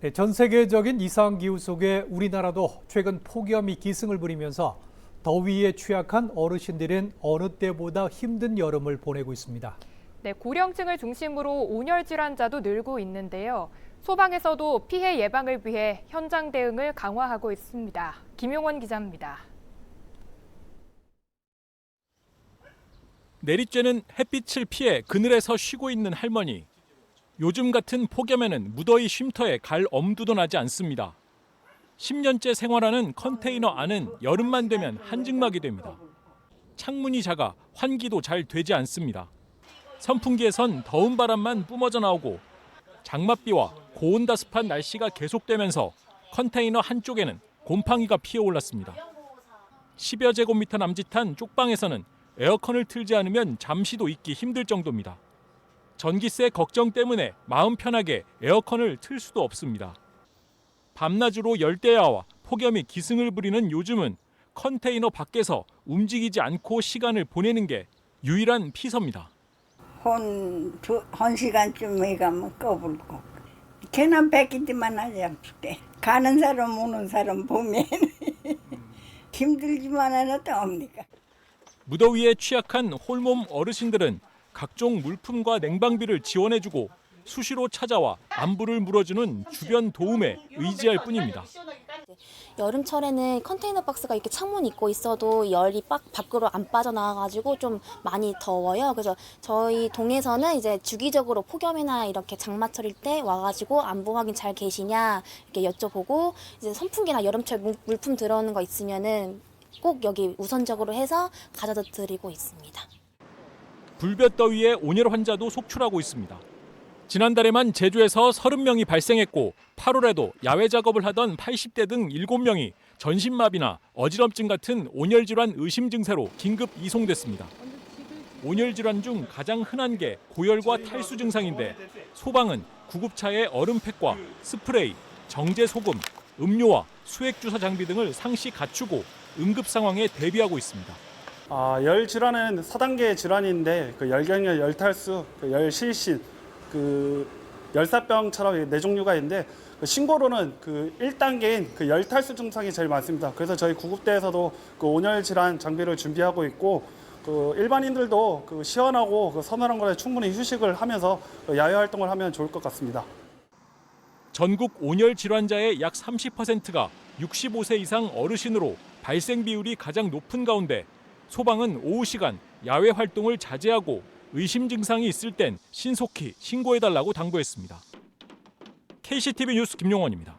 네, 전 세계적인 이상 기후 속에 우리나라도 최근 폭염이 기승을 부리면서 더위에 취약한 어르신들은 어느 때보다 힘든 여름을 보내고 있습니다. 네, 고령층을 중심으로 온열 질환자도 늘고 있는데요. 소방에서도 피해 예방을 위해 현장 대응을 강화하고 있습니다. 김용원 기자입니다. 내리쬐는 햇빛을 피해 그늘에서 쉬고 있는 할머니. 요즘 같은 폭염에는 무더위 쉼터에 갈 엄두도 나지 않습니다. 10년째 생활하는 컨테이너 안은 여름만 되면 한증막이 됩니다. 창문이 작아 환기도 잘 되지 않습니다. 선풍기에선 더운 바람만 뿜어져 나오고 장맛비와 고온다습한 날씨가 계속되면서 컨테이너 한쪽에는 곰팡이가 피어 올랐습니다. 10여 제곱미터 남짓한 쪽방에서는 에어컨을 틀지 않으면 잠시도 있기 힘들 정도입니다. 전기세 걱정 때문에 마음 편하게 에어컨을 틀 수도 없습니다. 밤낮으로 열대야와 폭염이 기승을 부리는 요즘은 컨테이너 밖에서 움직이지 않고 시간을 보내는 게 유일한 피서입니다. 혼, 두, 한 시간쯤에 가면 꺼불고. 걔는 백이지만 하지 않게. 가는 사람, 오는 사람 보면 힘들지만 하나도 없니까. 무더위에 취약한 홀몸 어르신들은 각종 물품과 냉방비를 지원해주고 수시로 찾아와 안부를 물어주는 주변 도움에 의지할 뿐입니다. 여름철에는 컨테이너 박스가 이렇게 창문 있고 있어도 열이 빡 밖으로 안 빠져나와가지고 좀 많이 더워요. 그래서 저희 동에서는 이제 주기적으로 폭염이나 이렇게 장마철일 때 와가지고 안부 확인 잘 계시냐 이렇게 여쭤보고 이제 선풍기나 여름철 물- 물품 들어오는 거 있으면은 꼭 여기 우선적으로 해서 가져다 드리고 있습니다. 불볕더위에 온열 환자도 속출하고 있습니다. 지난달에만 제주에서 30명이 발생했고 8월에도 야외 작업을 하던 80대 등 7명이 전신마비나 어지럼증 같은 온열 질환 의심 증세로 긴급 이송됐습니다. 온열 질환 중 가장 흔한 게 고열과 탈수 증상인데 소방은 구급차에 얼음팩과 스프레이, 정제 소금, 음료와 수액 주사 장비 등을 상시 갖추고 응급 상황에 대비하고 있습니다. 아, 열 질환은 4단계 질환인데 그 열경열, 열탈수, 그 열실신, 그 열사병처럼 네 종류가 있는데 그 신고로는 그 1단계인 그 열탈수 증상이 제일 많습니다. 그래서 저희 구급대에서도 그 온열 질환 장비를 준비하고 있고 그 일반인들도 그 시원하고 그 서늘한 곳에 충분히 휴식을 하면서 그 야외 활동을 하면 좋을 것 같습니다. 전국 온열 질환자의 약 30%가 65세 이상 어르신으로 발생 비율이 가장 높은 가운데 소방은 오후 시간 야외 활동을 자제하고 의심 증상이 있을 땐 신속히 신고해달라고 당부했습니다. KCTV 뉴스 김용원입니다.